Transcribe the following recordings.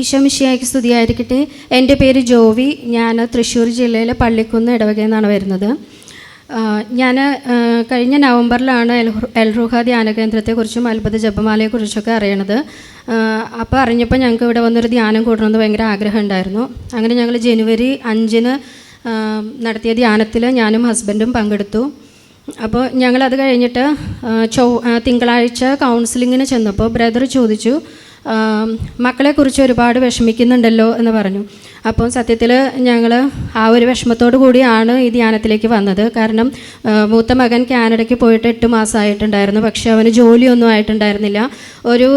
ഈശോമിഷിയായിക്ക് സ്തുതിയായിരിക്കട്ടെ. എന്റെ പേര് ജോവി. ഞാൻ തൃശ്ശൂർ ജില്ലയിലെ പള്ളിക്കുന്ന് ഇടവകയിൽ നിന്നാണ് വരുന്നത് ഞാൻ കഴിഞ്ഞ നവംബറിലാണ് എൽ എൽറുഹ ധ്യാന കേന്ദ്രത്തെക്കുറിച്ചും അത്ഭുത ജപമാലയെക്കുറിച്ചൊക്കെ അറിയണത്. അപ്പോൾ അറിഞ്ഞപ്പോൾ ഞങ്ങൾക്ക് ഇവിടെ വന്നൊരു ധ്യാനം കൂടണമെന്ന് ഭയങ്കര ആഗ്രഹം ഉണ്ടായിരുന്നു അങ്ങനെ ഞങ്ങൾ ജനുവരി അഞ്ചിന് നടത്തിയ ധ്യാനത്തിൽ ഞാനും ഹസ്ബൻഡും പങ്കെടുത്തു. അപ്പോൾ ഞങ്ങളത് കഴിഞ്ഞിട്ട് ചൊ തിങ്കളാഴ്ച കൗൺസിലിങ്ങിന് ചെന്നപ്പോൾ ബ്രദർ ചോദിച്ചു മക്കളെക്കുറിച്ച് ഒരുപാട് വിഷമിക്കുന്നുണ്ടല്ലോ എന്ന് പറഞ്ഞു. അപ്പോൾ സത്യത്തിൽ ഞങ്ങൾ ആ ഒരു വിഷമത്തോടു കൂടിയാണ് ഈ ധ്യാനത്തിലേക്ക് വന്നത്. കാരണം മൂത്ത മകൻ കാനഡയ്ക്ക് പോയിട്ട് എട്ട് മാസമായിട്ടുണ്ടായിരുന്നു. പക്ഷേ അവന് ജോലിയൊന്നും ആയിട്ടുണ്ടായിരുന്നില്ല. ഒരു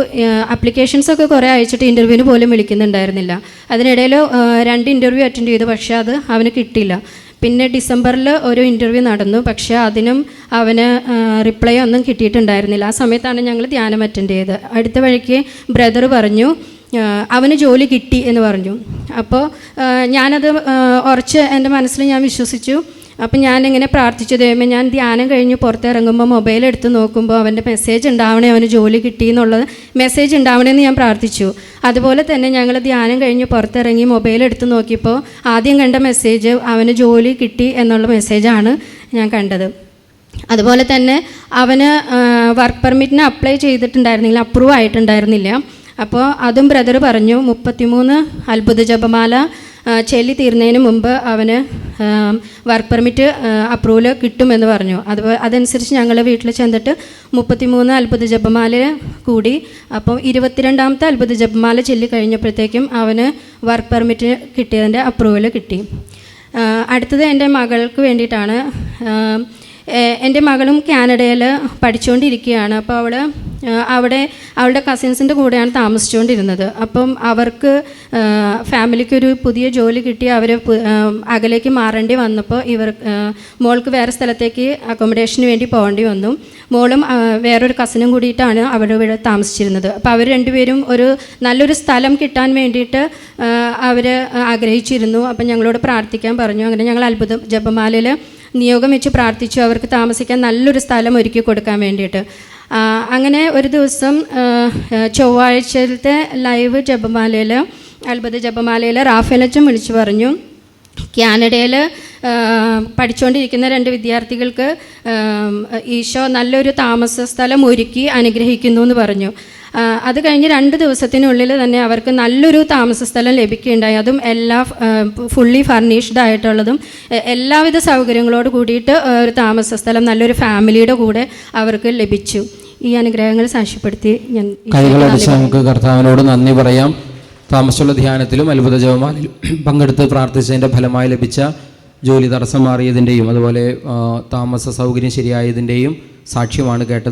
അപ്ലിക്കേഷൻസൊക്കെ കുറേ അയച്ചിട്ട് ഇന്റർവ്യൂവിന് പോലും വിളിക്കുന്നുണ്ടായിരുന്നില്ല. അതിനിടയിൽ രണ്ട് ഇന്റർവ്യൂ അറ്റൻഡ് ചെയ്തു. പക്ഷേ അത് അവന് കിട്ടിയില്ല. പിന്നെ ഡിസംബറിൽ ഒരു ഇന്റർവ്യൂ നടന്നു. പക്ഷേ അതിനും അവന് റിപ്ലൈ ഒന്നും കിട്ടിയിട്ടുണ്ടായിരുന്നില്ല. ആ സമയത്താണ് ഞങ്ങൾ ധ്യാനം അറ്റൻഡ് ചെയ്തത്. അടുത്ത വഴിക്ക് ബ്രദർ പറഞ്ഞു അവന് ജോലി കിട്ടി എന്ന് പറഞ്ഞു. അപ്പോൾ ഞാനത് ഉറച്ച് എന്റെ മനസ്സിൽ ഞാൻ വിശ്വസിച്ചു. അപ്പം ഞാനിങ്ങനെ പ്രാർത്ഥിച്ചു ദൈവമേ ഞാൻ ധ്യാനം കഴിഞ്ഞ് പുറത്തിറങ്ങുമ്പോൾ മൊബൈൽ എടുത്ത് നോക്കുമ്പോൾ അവന്റെ മെസ്സേജ് ഉണ്ടാവണേ അവന് ജോലി കിട്ടി എന്നുള്ളത് മെസ്സേജ് ഉണ്ടാവണമെന്ന് ഞാൻ പ്രാർത്ഥിച്ചു. അതുപോലെ തന്നെ ഞങ്ങൾ ധ്യാനം കഴിഞ്ഞ് പുറത്തിറങ്ങി മൊബൈൽ എടുത്ത് നോക്കിയപ്പോൾ ആദ്യം കണ്ട മെസ്സേജ് അവന് ജോലി കിട്ടി എന്നുള്ള മെസ്സേജാണ് ഞാൻ കണ്ടത്. അതുപോലെ തന്നെ അവന് വർക്ക് പെർമിറ്റിന് അപ്ലൈ ചെയ്തിട്ടുണ്ടായിരുന്നില്ല അപ്രൂവ് ആയിട്ടുണ്ടായിരുന്നില്ല. അപ്പോൾ അതും ബ്രദർ പറഞ്ഞു മുപ്പത്തിമൂന്ന് അത്ഭുത ജപമാല ചെല്ലി തീർന്നതിന് മുമ്പ് അവന് വർക്ക് പെർമിറ്റ് അപ്രൂവൽ കിട്ടുമെന്ന് പറഞ്ഞു. അത് അതനുസരിച്ച് ഞങ്ങൾ വീട്ടിൽ ചെന്നിട്ട് മുപ്പത്തിമൂന്ന് അത്ഭുത ജപമാല കൂടി അപ്പോൾ ഇരുപത്തിരണ്ടാമത്തെ അത്ഭുത ജപമാല ചൊല്ലി കഴിഞ്ഞപ്പോഴത്തേക്കും അവന് വർക്ക് പെർമിറ്റ് കിട്ടിയതിന്റെ അപ്രൂവൽ കിട്ടി. അടുത്തത് എന്റെ മകൾക്ക് വേണ്ടിയിട്ടാണ് എന്റെ മകളും കാനഡയിൽ പഠിച്ചുകൊണ്ടിരിക്കുകയാണ് അപ്പോൾ അവൾ അവിടെ അവളുടെ കസിൻസിന്റെ കൂടെയാണ് താമസിച്ചുകൊണ്ടിരുന്നത്. അപ്പം അവർക്ക് ഫാമിലിക്കൊരു പുതിയ ജോലി കിട്ടി. അവർ അകലേക്ക് മാറേണ്ടി വന്നപ്പോൾ ഇവർ മോൾക്ക് വേറെ സ്ഥലത്തേക്ക് അക്കോമഡേഷന് വേണ്ടി പോകേണ്ടി വന്നു. മോളും വേറൊരു കസിനും കൂടിയിട്ടാണ് അവിടെ ഇവിടെ താമസിച്ചിരുന്നത്. അപ്പോൾ അവർ രണ്ടുപേരും ഒരു നല്ലൊരു സ്ഥലം കിട്ടാൻ വേണ്ടിയിട്ട് അവർ ആഗ്രഹിച്ചിരുന്നു. അപ്പം ഞങ്ങളോട് പ്രാർത്ഥിക്കാൻ പറഞ്ഞു. അങ്ങനെ ഞങ്ങൾ അത്ഭുതം ജപമാലയിൽ നിയോഗം വെച്ച് പ്രാർത്ഥിച്ചു. അവർക്ക് താമസിക്കാൻ നല്ലൊരു സ്ഥലം ഒരുക്കി കൊടുക്കാൻ വേണ്ടിയിട്ട്. അങ്ങനെ ഒരു ദിവസം ചൊവ്വാഴ്ചത്തെ ലൈവ് ജപമാലയിൽ അത്ഭുത ജപമാലയിൽ റാഫേലച്ചൻ വിളിച്ചു പറഞ്ഞു. കാനഡയിൽ പഠിച്ചുകൊണ്ടിരിക്കുന്ന രണ്ട് വിദ്യാർത്ഥികൾക്ക് ഈശോ നല്ലൊരു താമസ സ്ഥലം ഒരുക്കി അനുഗ്രഹിക്കുന്നു എന്ന് പറഞ്ഞു. അത് കഴിഞ്ഞ് രണ്ട് ദിവസത്തിനുള്ളിൽ തന്നെ അവർക്ക് നല്ലൊരു താമസ സ്ഥലം ലഭിക്കുകയുണ്ടായി. അതും എല്ലാ ഫുള്ളി ഫർണിഷ്ഡ് ആയിട്ടുള്ളതും എല്ലാവിധ സൗകര്യങ്ങളോട് കൂടിയിട്ട് ഒരു താമസ സ്ഥലം നല്ലൊരു ഫാമിലിയുടെ കൂടെ അവർക്ക് ലഭിച്ചു. ഈ അനുഗ്രഹങ്ങൾ സാക്ഷ്യപ്പെടുത്തി ഞാൻ കൈകളടിച്ച് നമുക്ക് കർത്താവിനോട് നന്ദി പറയാം. താമസമുള്ള ധ്യാനത്തിലും അത്ഭുത ജപമാലിലും പങ്കെടുത്ത് പ്രാർത്ഥിച്ചതിന്റെ ഫലമായി ലഭിച്ച ജോലി തടസ്സം മാറിയതിന്റെയും അതുപോലെ താമസ സൗകര്യം ശരിയായതിന്റെയും സാക്ഷ്യമാണ് കേട്ടത്.